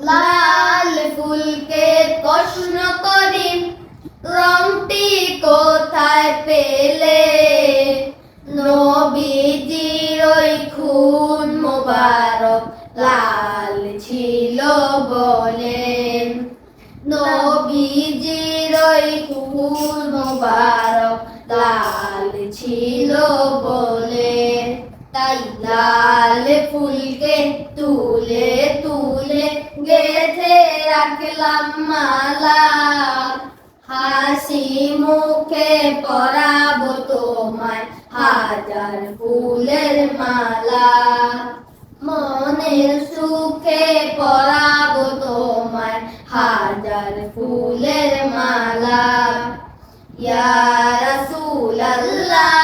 লাল ফুলকে প্রশ্ন করি, রংটি কোথায় পেলে? নবীজির ওই খুন মোবারক লাল ছিল বলে। নবীজির ওই খুন মোবারক লাল ফুলকে তুলে তুলে গেথে রাখলাম মালা। হাসি মুখে পরাবো তোমায় হাজার ফুলের মালা। মনের সুখে পরাবো তোমায় হাজার ফুলের মালা। ইয়া রাসূলাল্লাহ।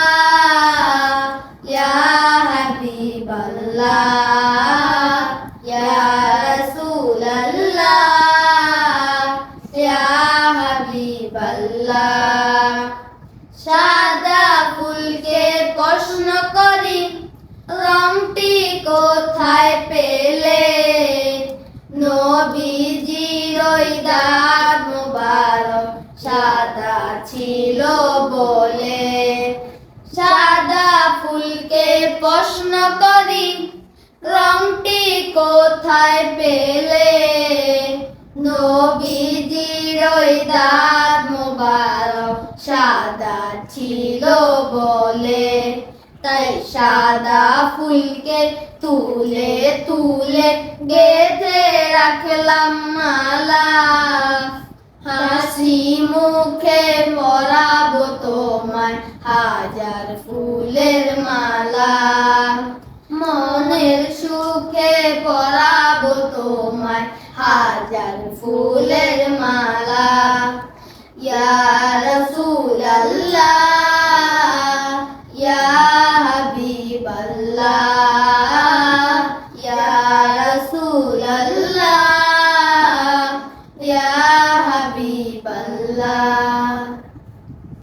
সাদা ফুলকে প্রশ্ন করি, রংটি কোথায় পেলে? নবীজির দাঁত মোবারক সাদা ছিল বলে। সাদা ফুলকে প্রশ্ন করি রংটি কোথায় পেলে? নবীজির ওই দাঁত মোবারক সাদা ছিল বলে। তাই সাদা ফুলকে তুলে তুলে গেথে রাখলাম মালা। হাসি মুখে পরাবো তোমার হাজার ফুলের মালা। হাজার ফুলের মালা। ইয়া রসুল আল্লাহ ইয়া হাবিব আল্লাহ ইয়া রসুল আল্লাহ